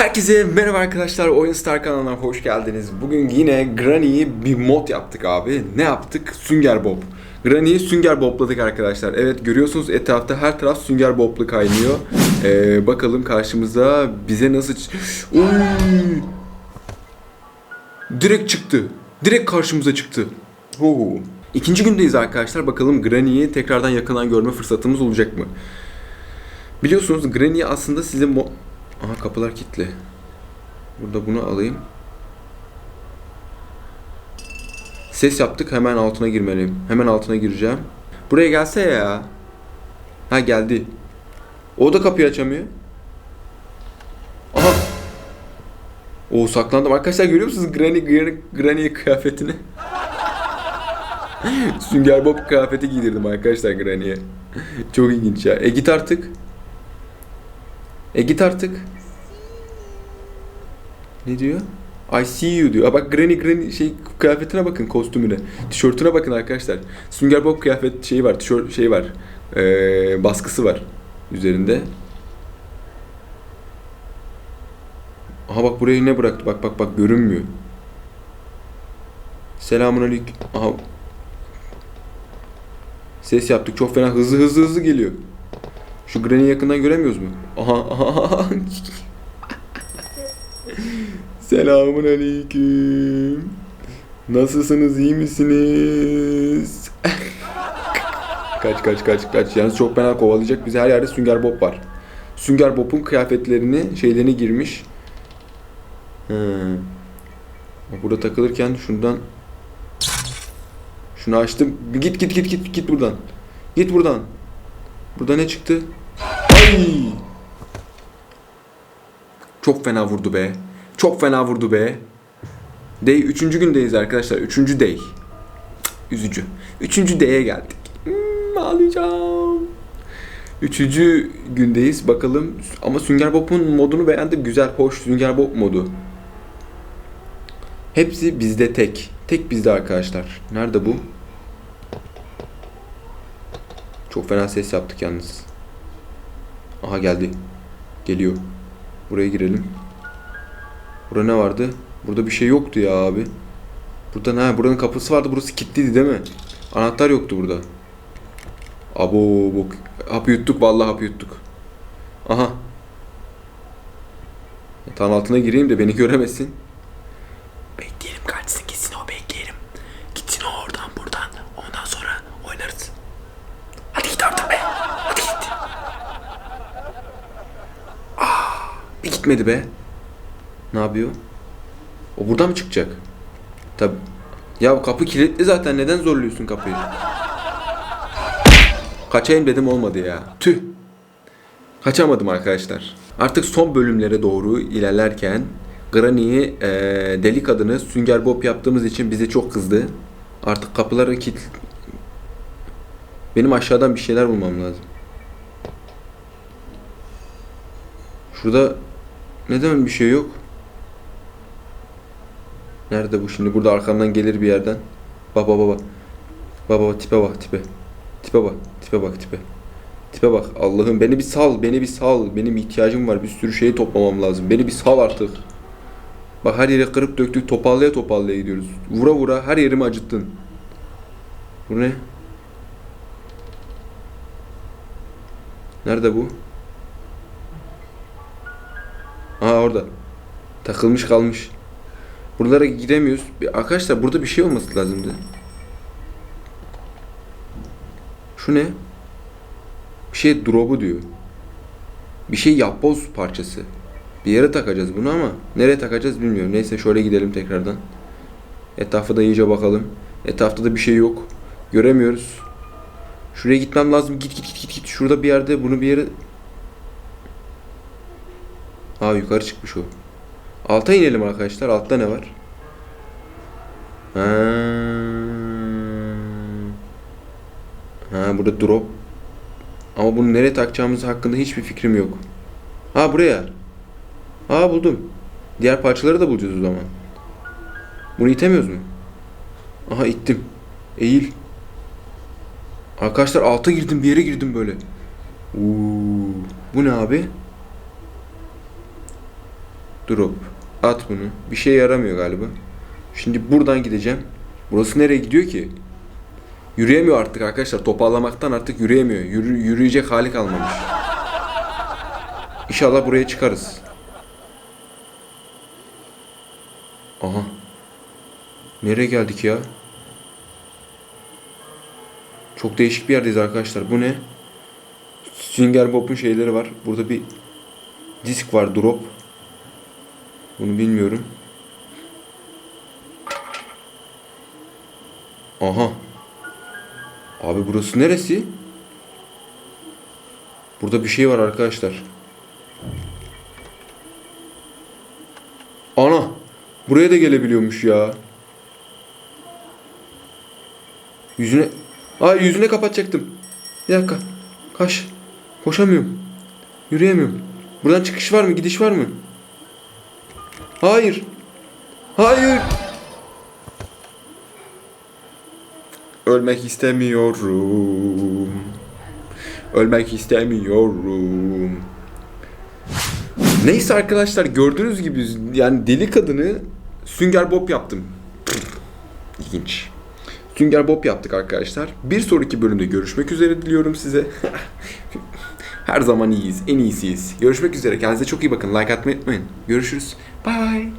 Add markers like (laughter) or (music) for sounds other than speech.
Herkese merhaba arkadaşlar, Oyun Star kanalına hoş geldiniz. Bugün yine Granny'yi bir mod yaptık abi. Ne yaptık? Sünger Bob. Granny'yi Sünger Bob'ladık arkadaşlar. Evet görüyorsunuz etrafta her taraf Sünger Bob'lu kaynıyor. Ee, bakalım karşımıza bize nasıl... Oy! Direkt çıktı. Direkt karşımıza çıktı. Oo. İkinci gündeyiz arkadaşlar. Bakalım Granny'yi tekrardan yakından görme fırsatımız olacak mı? Biliyorsunuz Granny aslında size mo- Aha kapılar kilitli. Burada bunu alayım. Ses yaptık hemen altına girmeliyim. Hemen altına gireceğim. Buraya gelse ya. Ha geldi. O da kapıyı açamıyor. Aha. O saklandım. Arkadaşlar görüyor musunuz Granny, Granny, Granny kıyafetini? (laughs) Sünger Bob kıyafeti giydirdim arkadaşlar Granny'e. Çok ilginç ya. E git artık. E git artık. Ne diyor? I see you diyor. Aa, bak Granny Granny şey kıyafetine bakın kostümüne. Tişörtüne bakın arkadaşlar. Sünger Bob kıyafet şeyi var. Tişört şey var. Ee, baskısı var üzerinde. Aha bak buraya ne bıraktı? Bak bak bak görünmüyor. Selamun aleyküm. Aha. Ses yaptık. Çok fena hızlı hızlı hızlı geliyor. Şu Granny'i yakından göremiyoruz mu? Aha aha. Selamun aleyküm. Nasılsınız? iyi misiniz? kaç kaç kaç kaç. Yalnız çok fena kovalayacak. Bizi her yerde Sünger Bob var. Sünger Bob'un kıyafetlerini, şeylerini girmiş. Bak Burada takılırken şundan şunu açtım. Git git git git git buradan. Git buradan. Burada ne çıktı? Ay! Çok fena vurdu be. Çok fena vurdu be. Day 3. gündeyiz arkadaşlar. 3. day. Üzücü. 3. day'e geldik. Hmm, ağlayacağım. 3. gündeyiz. Bakalım. Ama Sünger Bob'un modunu beğendim. Güzel, hoş Sünger Bob modu. Hepsi bizde tek. Tek bizde arkadaşlar. Nerede bu? Çok fena ses yaptık yalnız. Aha geldi. Geliyor. Buraya girelim. Burada ne vardı? Burada bir şey yoktu ya abi. Burada ne? Buranın kapısı vardı. Burası kilitliydi değil mi? Anahtar yoktu burada. Abo bu hapı yuttuk vallahi hapı yuttuk. Aha. Yatağın altına gireyim de beni göremesin. Gitmedi be. Ne yapıyor? O buradan mı çıkacak? Tabi. Ya kapı kilitli zaten. Neden zorluyorsun kapıyı? Kaçayım dedim olmadı ya. Tüh. Kaçamadım arkadaşlar. Artık son bölümlere doğru ilerlerken Granny'yi eee deli kadını Sünger Bob yaptığımız için bize çok kızdı. Artık kapıları kilit... Benim aşağıdan bir şeyler bulmam lazım. Şurada neden bir şey yok? Nerede bu şimdi? Burada arkamdan gelir bir yerden. Baba baba. Baba baba tipe bak tipe. Tipe bak. Tipe bak tipe. Tipe bak. Allah'ım beni bir sal. Beni bir sal. Benim ihtiyacım var. Bir sürü şeyi toplamam lazım. Beni bir sal artık. Bak her yere kırıp döktük. Topallaya topallaya gidiyoruz. Vura vura her yerimi acıttın. Bu ne? Nerede bu? Aa orada. Takılmış kalmış. Buralara giremiyoruz. Bir- Arkadaşlar burada bir şey olması lazımdı. Şu ne? Bir şey drop'u diyor. Bir şey yapboz parçası. Bir yere takacağız bunu ama nereye takacağız bilmiyorum. Neyse şöyle gidelim tekrardan. Etrafı da iyice bakalım. Etrafta da bir şey yok. Göremiyoruz. Şuraya gitmem lazım. Git git git git. Şurada bir yerde bunu bir yere... Aa yukarı çıkmış o. Alta inelim arkadaşlar. Altta ne var? Ha. Ha burada drop. Ama bunu nereye takacağımız hakkında hiçbir fikrim yok. Ha buraya. Aa buldum. Diğer parçaları da bulacağız o zaman. Bunu itemiyoruz mu? Aha ittim. Eğil. Arkadaşlar alta girdim bir yere girdim böyle. Oo, bu ne abi? Drop. At bunu. Bir şey yaramıyor galiba. Şimdi buradan gideceğim. Burası nereye gidiyor ki? Yürüyemiyor artık arkadaşlar. Toparlamaktan artık yürüyemiyor. Yürü, yürüyecek hali kalmamış. İnşallah buraya çıkarız. Aha. Nereye geldik ya? Çok değişik bir yerdeyiz arkadaşlar. Bu ne? Sünger Bob'un şeyleri var. Burada bir disk var drop. Bunu bilmiyorum. Aha. Abi burası neresi? Burada bir şey var arkadaşlar. Ana. Buraya da gelebiliyormuş ya. Yüzüne... Ay yüzüne kapatacaktım. Bir dakika. Kaç. Koşamıyorum. Yürüyemiyorum. Buradan çıkış var mı? Gidiş var mı? Hayır. Hayır. Ölmek istemiyorum. Ölmek istemiyorum. Neyse arkadaşlar gördüğünüz gibi yani deli kadını Sünger Bob yaptım. İlginç. Sünger Bob yaptık arkadaşlar. Bir sonraki bölümde görüşmek üzere diliyorum size. (laughs) Her zaman iyiyiz. En iyisiyiz. Görüşmek üzere. Kendinize çok iyi bakın. Like atmayı unutmayın. Görüşürüz. Bye.